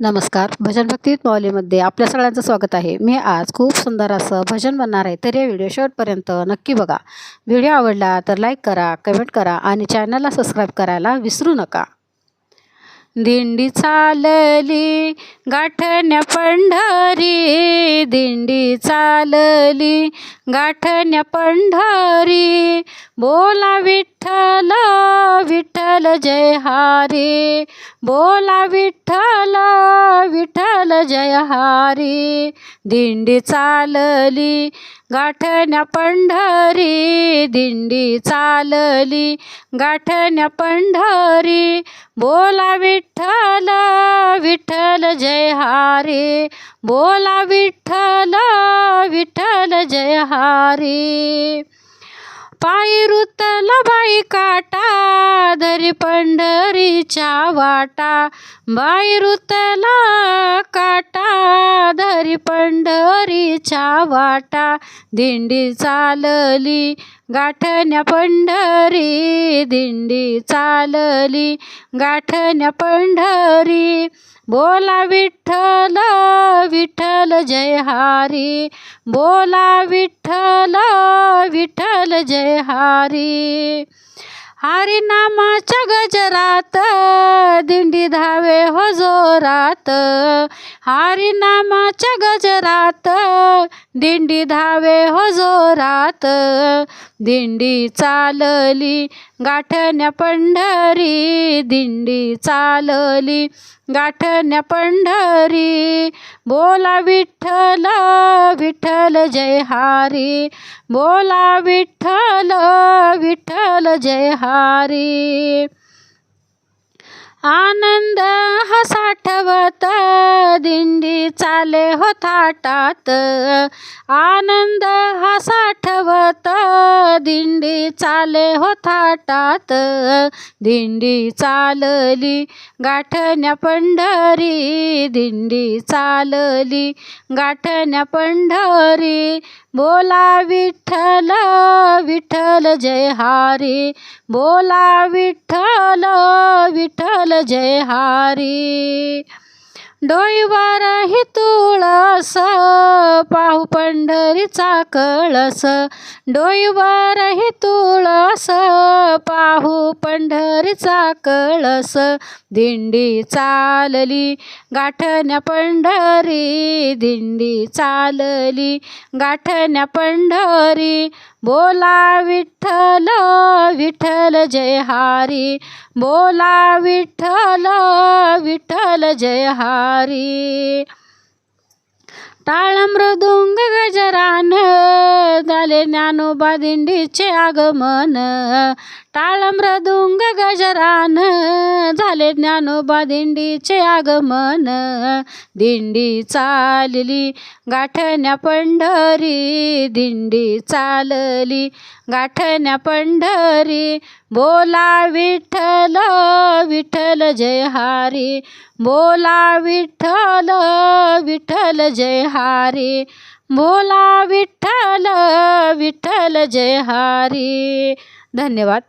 नमस्कार. भजन भक्ती माऊलीमध्ये आपल्या सगळ्यांचं स्वागत आहे. मी आज खूप सुंदर असं भजन बनणार आहे. तर या व्हिडिओ शेवटपर्यंत नक्की बघा. व्हिडिओ आवडला तर लाईक करा कमेंट करा आणि चॅनलला सबस्क्राईब करायला विसरू नका. दिंडी चालली गाठण्या पंढरी दिंडी चालली गाठण्या पंढरी. बोला विठ्ठल विठ्ठल जय हारी. बोला विठ्ठल विठ्ठल जय हारी. दिंडी चालली गाठण्या पंढरी दिंडी चालली. गाठण्या पंढरी बोला विठ्ठल विठ्ठल जय हारे. बोला विठ्ठल विठ्ठल जय हारे. पायी रुतला बाई काटा धरी पंढरीच्या वाटा. बाई रुतला काटा वारी पंढरीच्या वाटा दिंडी चालली. गाठण्या पंढरी दिंडी चालली. गाठण्या पंढरी बोला विठ्ठल विठ्ठल जय हारी. बोला विठ्ठल विठ्ठल जय हारी. हरी नामाच्या गजरात दिंडी धावे हो जोरात. हरी नामाच्या गजरात दिंडी धावे हो जोरात. दिंडी चालली गाठण्या पंढरी. दिंडी चालली गाठण्या पंढरी. बोला विठ्ठल विठ्ठल जय हारी. बोला विठ्ठल विठ्ठल जय हारी. आनंद हा साठवत दिंडी चाले हो थाटात. आनंद हा साठवत दिंडी चाले हो थाटात. दिंडी चालली गाठण्या पंढरी दिंडी चालली गाठण्या पंढरी. बोला विठ्ठल विठ्ठल जय हारी. बोला विठ्ठल विठ्ठल जय हारी. डोईवर हि तुळस पाहू पंढरीचा कळस. डोईवर हि तुळस पाहू पंढरीचा कळस. दिंडी चालली गाठण्या पंढरी. दिंडी चालली गाठण्या पंढरी. बोला विठ्ठल विठ्ठल जय हारी. बोला विठ्ठल विठ्ठल जय हारी. मृदुंग गजरान झाले ज्ञानोबा दिंडीचे आगमन. टाळ मृदुंग गजरान झाले ज्ञानोबा दिंडीचे आगमन. दिंडी चालली गाठण्या पंढरी दिंडी चालली गाठण्या पंढरी. बोला विठ्ठल विठ्ठल जय हारी. बोला विठ्ठल विठ्ठल जय हारी. बोला विठ्ठल विठ्ठल जय हारी. धन्यवाद.